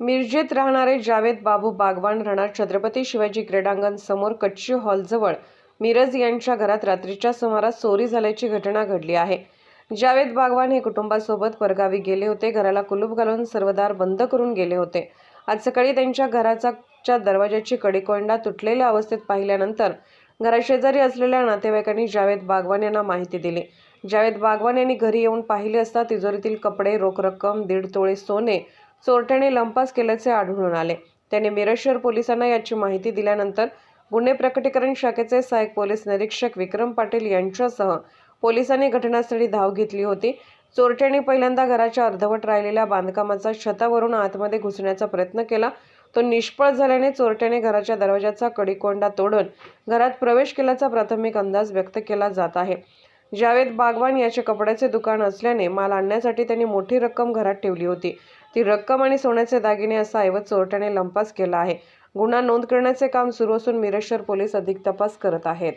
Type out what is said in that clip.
मिरजेत राहणारे जावेद बाबू बागवान राहणार छत्रपती शिवाजी क्रीडांगण समोर कच्ची हॉलजवळ. मिरज यांच्या घरात रात्रीच्या सुमारास चोरी झाल्याची घटना घडली आहे. जावेद बागवान हे कुटुंबासोबत परगावी गेले होते. घराला कुलूप घालून सर्वदार बंद करून गेले होते. आज सकाळी त्यांच्या घराचा च्या दरवाजाची कडीकोंडा तुटलेल्या अवस्थेत पाहिल्यानंतर घराशेजारी असलेल्या नातेवाईकांनी जावेद बागवान यांना माहिती दिली. जावेद बागवान यांनी घरी येऊन पाहिले असता तिजोरीतील कपडे रोख रक्कम दीड तोळे सोने चोरट्याने लंपास केल्याचे आढळून आले. त्याने मिरज शहर पोलिसांना याची माहिती दिल्यानंतर गुन्हे प्रकटीकरण शाखेचे सहाय्यक पोलीस निरीक्षक विक्रम पाटील यांच्यासह पोलिसांनी घटनास्थळी धाव घेतली होती. चोरट्याने पहिल्यांदा घराच्या अर्धवट राहिलेल्या बांधकामाचा छतावरून आतमध्ये घुसण्याचा प्रयत्न केला. तो निष्फळ झाल्याने चोरट्याने घराच्या दरवाजाचा कडीकोंडा तोडून घरात प्रवेश केल्याचा प्राथमिक अंदाज व्यक्त केला जात आहे. जावेद बागवान याचे कपड्याचे दुकान असल्याने माल आणण्यासाठी त्यांनी मोठी रक्कम घरात ठेवली होती. ती रक्कम आणि सोन्याचे दागिने असा ऐवज चोरट्याने लंपास केला आहे. गुन्हा नोंद करण्याचे काम सुरू असून मिरेश्वर पोलीस अधिक तपास करत आहेत.